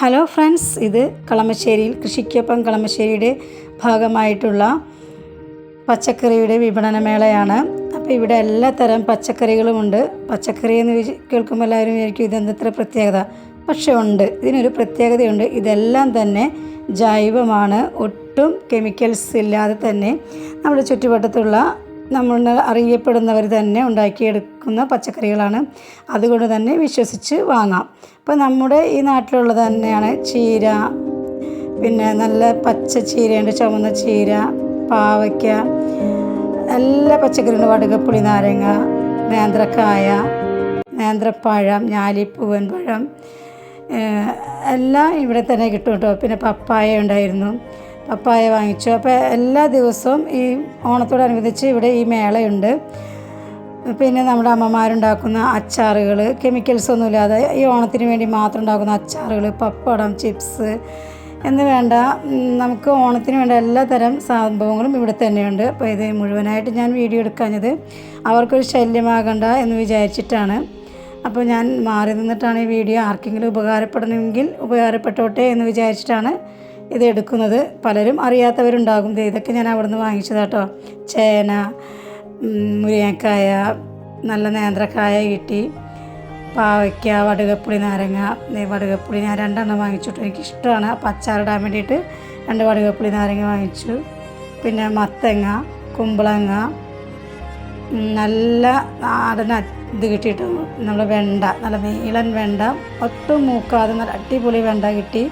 Hello friends ഇത് കളമശ്ശേരിയിൽ കൃഷിക്കൊപ്പം കളമശ്ശേരിയുടെ ഭാഗമായിട്ടുള്ള പച്ചക്കറിയുടെ വിപണനമേളയാണ്. അപ്പോൾ ഇവിടെ എല്ലാ തരം പച്ചക്കറികളുമുണ്ട്. പച്ചക്കറി എന്ന് കേൾക്കുമ്പോൾ എല്ലാവരും വിചാരിക്കും ഇതെന്തത്ര പ്രത്യേകത. പക്ഷേ ഉണ്ട്. ഇതിനൊരു പ്രത്യേകതയുണ്ട്. ഇതെല്ലാം തന്നെ ജൈവമാണ്. ഒട്ടും കെമിക്കൽസ് ഇല്ലാതെ തന്നെ നമ്മുടെ ചുറ്റുവട്ടത്തുള്ള നമ്മൾ അറിയപ്പെടുന്നവർ തന്നെ ഉണ്ടാക്കിയെടുക്കുന്ന പച്ചക്കറികളാണ്. അതുകൊണ്ട് തന്നെ വിശ്വസിച്ച് വാങ്ങാം. അപ്പോൾ നമ്മുടെ ഈ നാട്ടിലുള്ളത് തന്നെയാണ് ചീര പിന്നെ നല്ല പച്ച ചീരയുണ്ട് ചുമന്ന ചീര പാവയ്ക്ക എല്ലാ പച്ചക്കറികളും വടുകപ്പുളി നാരങ്ങ നേന്ത്രക്കായ നേന്ത്രപ്പഴം ഞാലിപ്പൂവൻ പഴം എല്ലാം ഇവിടെ തന്നെ കിട്ടും കേട്ടോ. പിന്നെ പപ്പായ ഉണ്ടായിരുന്നു. പപ്പായ വാങ്ങിച്ചു. അപ്പോൾ എല്ലാ ദിവസവും ഈ ഓണത്തോടനുബന്ധിച്ച് ഇവിടെ ഈ മേളയുണ്ട്. പിന്നെ നമ്മുടെ അമ്മമാരുണ്ടാക്കുന്ന അച്ചാറുകൾ കെമിക്കൽസ് ഒന്നുമില്ലാതെ ഈ ഓണത്തിന് വേണ്ടി മാത്രം ഉണ്ടാക്കുന്ന അച്ചാറുകൾ പപ്പടം ചിപ്സ് എന്ന് വേണ്ട നമുക്ക് ഓണത്തിന് വേണ്ട എല്ലാ തരം സംഭവങ്ങളും ഇവിടെ തന്നെയുണ്ട്. അപ്പോൾ ഇത് മുഴുവനായിട്ട് ഞാൻ വീഡിയോ എടുക്കാഞ്ഞത് അവർക്കൊരു ശല്യമാകണ്ട എന്ന് വിചാരിച്ചിട്ടാണ്. അപ്പോൾ ഞാൻ മാറി നിന്നിട്ടാണ് ഈ വീഡിയോ ആർക്കെങ്കിലും ഉപകാരപ്പെടണമെങ്കിൽ ഉപകാരപ്പെട്ടോട്ടെ എന്ന് വിചാരിച്ചിട്ടാണ് ഇത് എടുക്കുന്നത് പലരും അറിയാത്തവരുണ്ടാകും. ഇതൊക്കെ ഞാൻ അവിടെ നിന്ന് വാങ്ങിച്ചതാട്ടോ ചേന മുരിങ്ങക്കായ നല്ല നേന്ത്രക്കായ കിട്ടി. പാവയ്ക്ക വടുകപ്പുളി നാരങ്ങ. വടുകപ്പുളി ഞാൻ രണ്ടെണ്ണം വാങ്ങിച്ചിട്ടു. എനിക്കിഷ്ടമാണ്. അപ്പോൾ അച്ചാറിടാൻ വേണ്ടിയിട്ട് രണ്ട് വടുകപ്പുളി നാരങ്ങ വാങ്ങിച്ചു. പിന്നെ മത്തങ്ങ കുമ്പളങ്ങ നല്ല നാടൻ ഇത് കിട്ടിയിട്ട് നമ്മൾ വെണ്ട നല്ല നീളൻ വെണ്ട. ഒട്ടും മൂക്കാതെ നല്ല അടിപൊളി വെണ്ട കിട്ടി.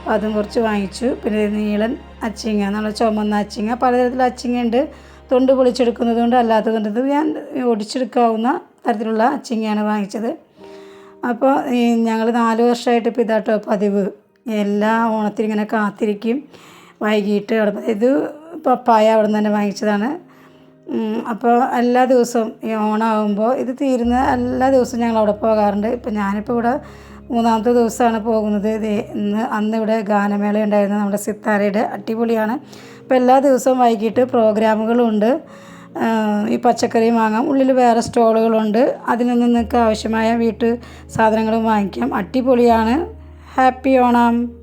അപ്പോൾ അതും കുറച്ച് വാങ്ങിച്ചു. പിന്നെ നീളൻ അച്ചിങ്ങ നല്ല ചുമന്ന അച്ചിങ്ങ. പലതരത്തിലുള്ള അച്ചിങ്ങ ഉണ്ട് തൊണ്ട് പൊളിച്ചെടുക്കുന്നതുകൊണ്ട് അല്ലാത്തതുകൊണ്ട് ഇത് ഞാൻ ഒടിച്ചെടുക്കാവുന്ന തരത്തിലുള്ള അച്ചിങ്ങയാണ് വാങ്ങിച്ചത്. അപ്പോൾ ഞങ്ങൾ നാല് വർഷമായിട്ട് ഇപ്പോൾ ഇതാട്ടോ പതിവ്. എല്ലാ ഓണത്തിനും ഇങ്ങനെ കാത്തിരിക്കും. വൈകിട്ട് അവിടെ ഇത് പപ്പായ അവിടെ നിന്ന് തന്നെ വാങ്ങിച്ചതാണ്. അപ്പോൾ എല്ലാ ദിവസവും ഈ ഓണമാകുമ്പോൾ ഇത് തീരുന്ന എല്ലാ ദിവസവും ഞങ്ങൾ അവിടെ പോകാറുണ്ട്. ഇപ്പം ഞാനിപ്പോൾ ഇവിടെ മൂന്നാമത്തെ ദിവസമാണ് പോകുന്നത്. ഇന്ന് അന്ന് ഇവിടെ ഗാനമേള ഉണ്ടായിരുന്നു നമ്മുടെ സിത്താരയുടെ അടിപൊളിയാണ്. അപ്പോൾ എല്ലാ ദിവസവും വൈകിട്ട് പ്രോഗ്രാമുകളുണ്ട്. ഈ പച്ചക്കറി വാങ്ങാം ഉള്ളിൽ വേറെ സ്റ്റോളുകളുണ്ട്. അതിൽ നിന്ന് നിങ്ങൾക്ക് ആവശ്യമായ വീട്ടു സാധനങ്ങളും വാങ്ങിക്കാം. അടിപൊളിയാണ്. ഹാപ്പി ഓണം.